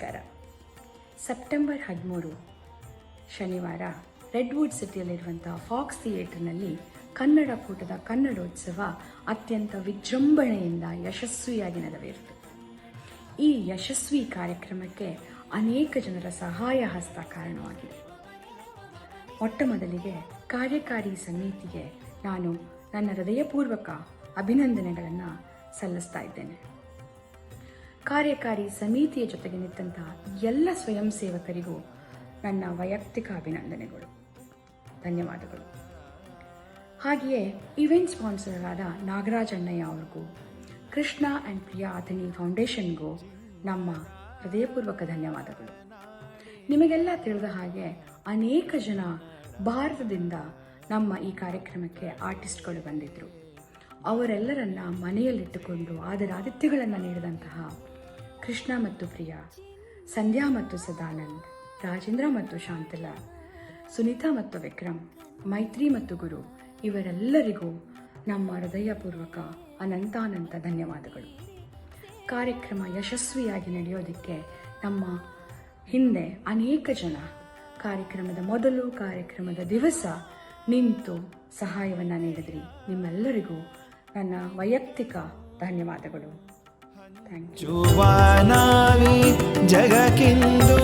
ನಮಸ್ಕಾರ. ಸೆಪ್ಟೆಂಬರ್ ಹದಿಮೂರು, ಶನಿವಾರ ರೆಡ್ವುಡ್ ಸಿಟಿಯಲ್ಲಿರುವಂತಹ ಫಾಕ್ಸ್ ಥಿಯೇಟರ್ನಲ್ಲಿ ಕನ್ನಡ ಕೂಟದ ಕನ್ನಡೋತ್ಸವ ಅತ್ಯಂತ ವಿಜೃಂಭಣೆಯಿಂದ ಯಶಸ್ವಿಯಾಗಿ ನೆರವೇರಿತು. ಈ ಯಶಸ್ವಿ ಕಾರ್ಯಕ್ರಮಕ್ಕೆ ಅನೇಕ ಜನರ ಸಹಾಯ ಹಸ್ತ ಕಾರಣವಾಗಿದೆ. ಮೊಟ್ಟ ಮೊದಲಿಗೆ ಕಾರ್ಯಕಾರಿ ಸಮಿತಿಗೆ ನಾನು ನನ್ನ ಹೃದಯಪೂರ್ವಕ ಅಭಿನಂದನೆಗಳನ್ನು ಸಲ್ಲಿಸ್ತಾ ಇದ್ದೇನೆ. ಕಾರ್ಯಕಾರಿ ಸಮಿತಿಯ ಜೊತೆಗೆ ನಿಂತಹ ಎಲ್ಲ ಸ್ವಯಂ ಸೇವಕರಿಗೂ ನನ್ನ ವೈಯಕ್ತಿಕ ಅಭಿನಂದನೆಗಳು. ಧನ್ಯವಾದಗಳು. ಹಾಗೆಯೇ ಇವೆಂಟ್ ಸ್ಪಾನ್ಸರ್ ಆದ ನಾಗರಾಜ್ ಅಣ್ಣಯ್ಯ ಅವ್ರಿಗೂ, ಕೃಷ್ಣ ಅಂಡ್ ಪ್ರಿಯಾ ಅಥಣಿ ಫೌಂಡೇಶನ್ಗೂ ನಮ್ಮ ಹೃದಯಪೂರ್ವಕ ಧನ್ಯವಾದಗಳು. ನಿಮಗೆಲ್ಲ ತಿಳಿದ ಹಾಗೆ ಅನೇಕ ಜನ ಭಾರತದಿಂದ ನಮ್ಮ ಈ ಕಾರ್ಯಕ್ರಮಕ್ಕೆ ಆರ್ಟಿಸ್ಟ್ಗಳು ಬಂದಿದ್ದರು ಅವರೆಲ್ಲರನ್ನ ಮನೆಯಲ್ಲಿಟ್ಟುಕೊಂಡು ಆದರ ಆದಿತ್ಯಗಳನ್ನು ನೀಡಿದಂತಹ ಕೃಷ್ಣ ಮತ್ತು ಪ್ರಿಯಾ, ಸಂಧ್ಯಾ ಮತ್ತು ಸದಾನಂದ್, ರಾಜೇಂದ್ರ ಮತ್ತು ಶಾಂತಲಾ, ಸುನೀತಾ ಮತ್ತು ವಿಕ್ರಮ್, ಮೈತ್ರಿ ಮತ್ತು ಗುರು, ಇವರೆಲ್ಲರಿಗೂ ನಮ್ಮ ಹೃದಯಪೂರ್ವಕ ಅನಂತಾನಂತ ಧನ್ಯವಾದಗಳು. ಕಾರ್ಯಕ್ರಮ ಯಶಸ್ವಿಯಾಗಿ ನಡೆಯೋದಕ್ಕೆ ನಮ್ಮ ಹಿಂದೆ ಅನೇಕ ಜನ ಕಾರ್ಯಕ್ರಮದ ಮೊದಲು, ಕಾರ್ಯಕ್ರಮದ ದಿವಸ ನಿಂತು ಸಹಾಯವನ್ನು ನೀಡಿದ್ರಿ. ನಿಮ್ಮೆಲ್ಲರಿಗೂ ನನ್ನ ವೈಯಕ್ತಿಕ ಧನ್ಯವಾದಗಳು. జగకిందు